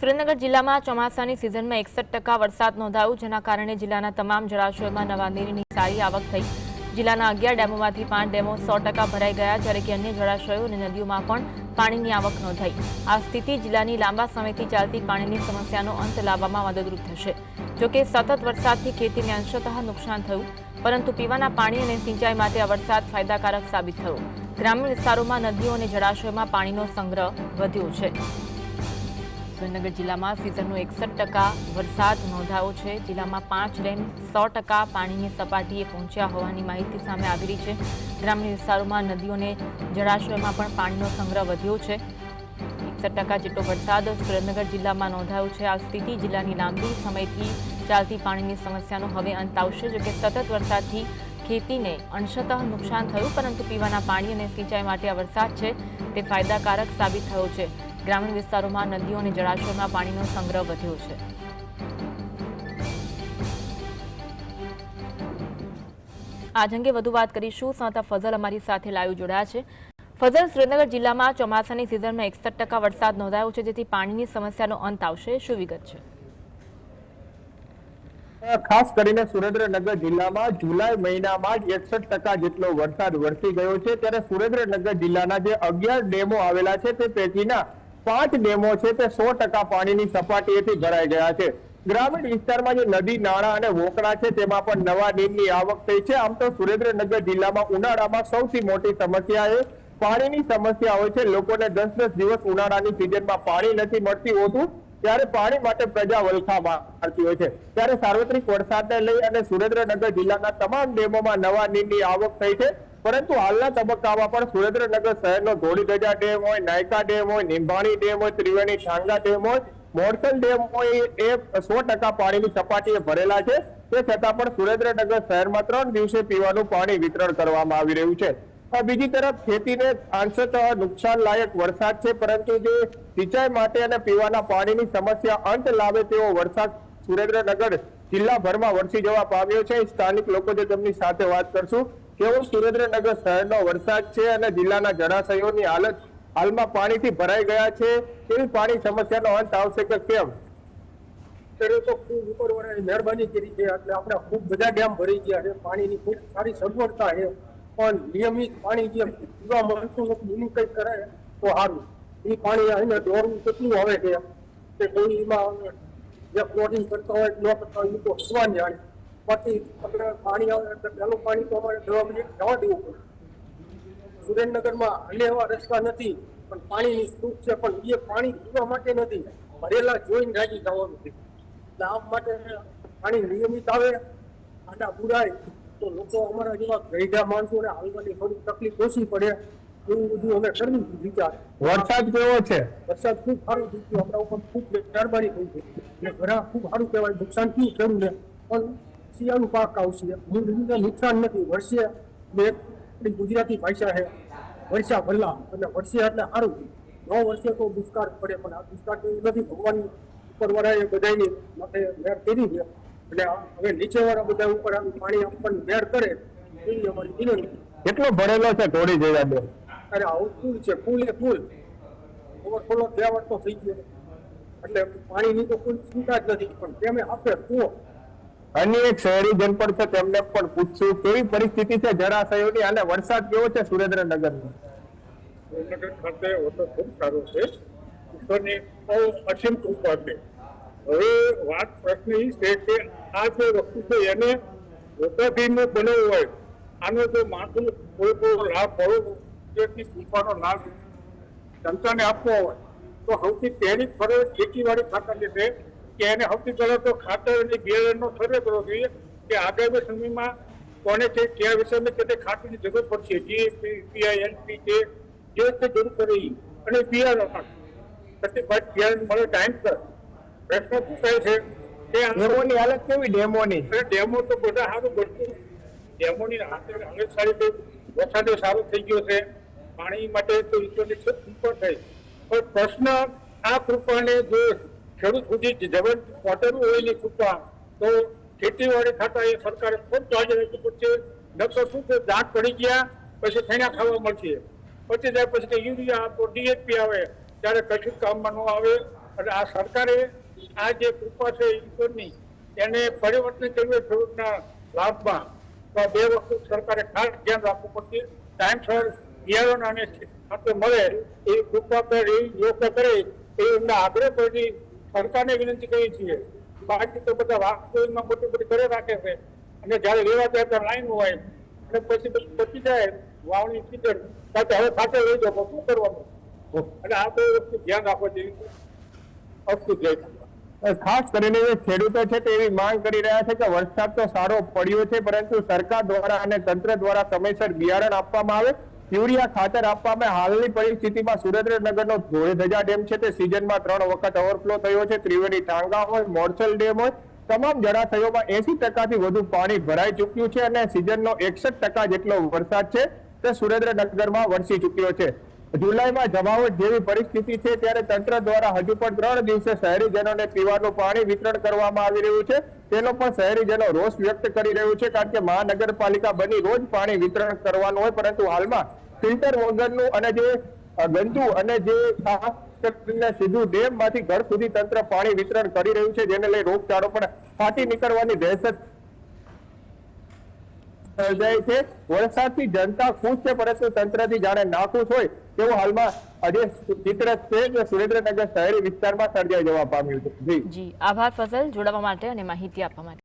સુરેન્દ્રનગર જિલ્લામાં ચોમાસાની સિઝનમાં એકસઠ ટકા વરસાદ નોંધાયો, જેના કારણે જિલ્લાના તમામ જળાશયોમાં નવા નીરની સારી આવક થઈ. જિલ્લાના અગિયાર ડેમોમાંથી પાંચ ડેમો સો ટકા ભરાઈ ગયા, જ્યારે કે અન્ય જળાશયો અને નદીઓમાં પણ પાણીની આવક નોંધાઈ. આ સ્થિતિ જિલ્લાની લાંબા સમયથી ચાલતી પાણીની સમસ્યાનો અંત લાવવામાં મદદરૂપ થશે. જોકે સતત વરસાદથી ખેતીને અંશતઃ નુકસાન થયું, પરંતુ પીવાના પાણી અને સિંચાઈ માટે આ વરસાદ ફાયદાકારક સાબિત થયો. ગ્રામીણ વિસ્તારોમાં નદીઓ અને જળાશયોમાં પાણીનો સંગ્રહ વધ્યો છે. સુરેન્દ્રનગર જિલ્લામાં સિઝનનો એકસઠ ટકા વરસાદ નોંધાયો છે. જિલ્લામાં પાંચ ડેમ સો ટકા પાણીની સપાટીએ પહોંચ્યા હોવાની માહિતી સામે આવી રહી છે. ગ્રામીણ વિસ્તારોમાં નદીઓને જળાશયોમાં પણ પાણીનો સંગ્રહ વધ્યો છે. એકસઠ ટકા જેટલો વરસાદ સુરેન્દ્રનગર જિલ્લામાં નોંધાયો છે. આ સ્થિતિ જિલ્લાની લાંબી સમયથી ચાલતી પાણીની સમસ્યાનો હવે અંત આવશે જોકે સતત વરસાદથી ખેતીને અંશતઃ નુકસાન થયું, પરંતુ પીવાના પાણી અને સિંચાઈ માટે આ વરસાદ છે તે ફાયદાકારક સાબિત થયો છે. ગ્રામીણ વિસ્તારોમાં નદીઓ અને જળાશયોમાં પાણીનો સંગ્રહ વધ્યો છે. આજ અંગે વધુ વાત કરીશું. સંતા ફઝલ અમારી સાથે લાઈવ જોડાયા છે. ફઝલ સુરેન્દ્રનગર જિલ્લામાં ચોમાસાની સિઝનમાં એકસઠ ટકા વરસાદ નોંધાયો છે, જેથી પાણીની સમસ્યાનો અંત આવશે. શું વિગત છે. ખાસ કરીને સુરેન્દ્રનગર જિલ્લામાં જુલાઈ મહિનામાં જ એકસઠ ટકા જેટલો વરસાદ વરસી ગયો છે, ત્યારે સુરેન્દ્રનગર જિલ્લાના જે અગિયાર ડેમો આવેલા છે, તે પૈકીના પાંચ ડેમો છે તે સો ટકા પાણીની સપાટીએથી ભરાઈ ગયા છે. ગ્રામીણ વિસ્તારમાં જે નદી, નાળા અને વોકડા છે, તેમાં પણ નવા નીરની આવક થઈ છે. આમ તો સુરેન્દ્રનગર જિલ્લામાં ઉનાળામાં સૌથી મોટી સમસ્યા એ પાણીની સમસ્યા હોય છે. લોકોને દસ દસ દિવસ ઉનાળાની સિઝનમાં પાણી નથી મળતી હોતું, ત્યારે પાણી માટે પ્રજા વલખા મારતી હોય છે. ત્યારે સાર્વત્રિક વરસાદને લઈ અને સુરેન્દ્રનગર જિલ્લાના તમામ ડેમોમાં નવા નીરની આવક થઈ છે. પરંતુ હાલના તબક્કામાં પણ સુરેન્દ્રનગર શહેરનો ધોળીધજા ડેમ હોય, નાયકા ડેમ હોય નિંભાણી ડેમ હોય, ત્રિવેણી ઠાંગા ડેમ હોય, મોરસલ ડેમ હોય એ સો ટકા પાણીની સપાટીએ ભરેલા છે. તે છતાં પણ સુરેન્દ્રનગર શહેરમાં ત્રણ દિવસે પીવાનું પાણી વિતરણ કરવામાં આવી રહ્યું છે. બીજી તરફ ખેતીને અંશત નુકસાન લાયક વરસાદ છે, પરંતુ જે સિંચાઈ માટે અને પીવાના પાણીની સમસ્યા અંત લાવે તેવો વરસાદ સુરેન્દ્રનગર જિલ્લાભરમાં વરસી જવા પામ્યો છે. સ્થાનિક લોકો જે તેમની સાથે વાત કરશું. કેવો સુરેન્દ્રનગર શહેરનો વરસાદ છે અને જિલ્લાના જળાશયોની હાલત હાલમાં પાણીથી ભરાઈ ગયા છે. તેવી પાણી સમસ્યાનો અંત આવશે કે કેમ? અત્યારે તો ખૂબ ઉપરવાળાએ મહેરબાની કરી છે. એટલે આપણે ખૂબ બધા ડેમ ભરી ગયા છે. પાણીની ખૂબ સારી સગવડતા છે. પણ નિયમિત પાણી જે પીવા મળતું કંઈક કરે તો સારું. એ પાણી અહીંયા દોરવું કેટલું આવે છે? કે કોઈ એમાં જે ફ્લોટિંગ કરતા હોય, ન કરતા તો પછી આપણે પાણી આવે એટલે પહેલું પાણી તો અમારે દવા મિનિટ જવા દેવું પડે. સુરેન્દ્રનગરમાં હાલે એવા રસ્તા નથી પણ પાણીની સુખ છે પણ એ પાણી પીવા માટે નથી. ભરેલા જોઈને રાજી જવાનું છે. એટલે આ માટે પાણી નિયમિત આવે આડા બુરાય. તો લોકો અમારા જેવા ગઈઢા માણસોને હાલવાની થોડી તકલીફ ઓછી પડે એવું બધું અમે કરવું વિચાર. વરસાદ કેવો છે? વરસાદ ખૂબ સારું થઈ ગયો આપણા ઉપર ખૂબ મહેરબાની થઈ છે. અને ઘણા ખૂબ સારું કહેવાય નુકસાન થયું ને પણ શિયાળું પાક આવશે. મૂળને નુકસાન નથી. વર્ષે બે આપણી ગુજરાતી ભાષા છે. વર્ષા ભલ્લા અને વર્ષે એટલે સારું નવ વર્ષે તો દુષ્કાળ પડે પણ આ દુષ્કાળ તો નથી. ભગવાન ઉપરવાળાએ બધાની માટે મેર કરી છે. એટલે હવે નીચેવાળા બધા ઉપર પાણી આપણને મેર કરે એવી અમારી વિનંતી. કેટલો ભરેલો છે ધોળી જેવા બે? અરે આવું ફૂલ છે ફૂલ એ પુલ ઓવરફ્લો બે વાર તો થઈ ગયો. એટલે પાણીની તો કોઈ ચિંતા જ નથી. પણ તેમે આપે કુવો અન્ય એક શહેરી જનપદ છે, તેમને પણ પૂછશું કેવી પરિસ્થિતિ છે જળાશયોની અને વરસાદ કેવો છે સુરેન્દ્રનગરનો? સુરેન્દ્રનગર ખાતે વરસાદ ખૂબ સારો છે. ઈશ્વરની બહુ અસીમ કૃપા છે. હવે વાત પ્રશ્ન એ છે કે આ જે વસ્તુ છે એને હોટલથી બનાવવું હોય, આનો જો કોઈ કોઈ લાભ મળવો જેથી કૃપાનો લાભ, જનતાને આપવો હોય, તો સૌથી પહેલી ફરજ ખેતીવાડી ખાતાની છે કે એને સૌથી પહેલા તો ખાતર અને બિયારણનો સર્વે કરવો જોઈએ કે આગામી સમયમાં કોને છે કયા વિષયમાં કે તે ખાતરની જરૂર પડશે. જીએસપી પીઆઈ એનપી છે જે તે જરૂર કરે ઈ. અને બિયારણ પણ પછી બિયારણ મળે ટાઈમ પર. પ્રશ્ન પૂછાય છે? તે ડેમોની હાલત કેવી ડેમોની? ડેમો તો બધા સારું બનતું ડેમોની હાથે હાલત સારી રીતે વરસાદ સારો થઈ ગયો છે. પાણી માટે તો ઈશ્વરની ખૂબ કૃપા થઈ. પણ પ્રશ્ન આ કૃપાને જો ખેડૂત સુધી જમીન પહોંચેલું હોય એની કૃપા તો ખેતીવાડી ખાતા એ સરકારે ખૂબ ચાર્જ રાખવું પડશે નકશો શું છે? દાંત પડી ગયા, પછી થેણા ખાવા મળશે. પછી જાય પછી યુરિયા આપો, ડીએપી આવે, ત્યારે કશું કામમાં ન આવે. અને આ સરકારે આ જે કૃપા છે ઈશ્વરની, એને પરિવર્તન કર્યું છે ખેડૂતના લાભમાં. તો બે વસ્તુ સરકારે ખાસ ધ્યાન રાખવું પડશે. ટાઈમસર બિયારણ અને ખાતર મળે, એ કૃપા કરે એ યોગ્ય કરે, એ એમના આગ્રહ પરથી સરકારને વિનંતી કરીએ છીએ. બાકી તો બધા વાસ્તવિકમાં મોટી મોટી ઘરે રાખે છે. અને જયારે લેવા જાય ત્યારે લાઈન હોય અને પછી પછી પચી જાય, વાવણી સીઝન સાથે હવે ખાતે લઈ જાવ શું કરવાનું? અને આ બે વસ્તુ ધ્યાન રાખવા જેવી અસ્તુ જય ખાસ કરીને જે ખેડૂતો છે તે એવી માંગ કરી રહ્યા છે કે વરસાદ તો સારો પડ્યો છે, પરંતુ સરકાર દ્વારા અને તંત્ર દ્વારા સમયસર બિયારણ આપવામાં આવે. યુરિયા ખાતર આપવામાં હાલની પરિસ્થિતિમાં સુરેન્દ્રનગરનો ધોળેધજા ડેમ છે તે સિઝનમાં ત્રણ વખત ઓવરફ્લો થયો છે. ત્રિવેણી ટાંગા હોય મોરસલ ડેમ હોય, તમામ જળાશયોમાં એસી ટકાથી વધુ પાણી ભરાઈ ચૂક્યું છે અને સિઝનનો એકસઠ ટકા જેટલો વરસાદ છે તે સુરેન્દ્રનગરમાં વરસી ચૂક્યો છે. જુલાઈમાં જમાવટ જેવી પરિસ્થિતિ છે ત્યારે તંત્ર દ્વારા હજુ પણ ત્રણ દિવસે શહેરીજનોને પીવાનું પાણી વિતરણ કરવામાં આવી રહ્યું છે. તેનો પણ શહેરીજનો રોષ વ્યક્ત કરી રહ્યું છે કારણ કે મહાનગરપાલિકા બની રોજ પાણી વિતરણ કરવાનું હોય, પરંતુ હાલમાં ફિલ્ટર વગરનું અને જે ગંદુ અને જે સીધું ડેમ ડેમમાંથી ઘર સુધી તંત્ર પાણી વિતરણ કરી રહ્યું છે, જેને લઈ રોગચાળો પણ ફાટી નીકળવાની દહેશત સર્જાય છે. વરસાદથી જનતા ખુશ છે, પરંતુ તંત્રથી જાણે નાખુશ હોય તેવું હાલમાં આજે ચિત્ર છે જે સુરેન્દ્રનગર શહેરી વિસ્તારમાં સર્જાઈ જવા પામ્યું છે. જી. આભાર ફસલ જોડાવા માટે અને માહિતી આપવા માટે.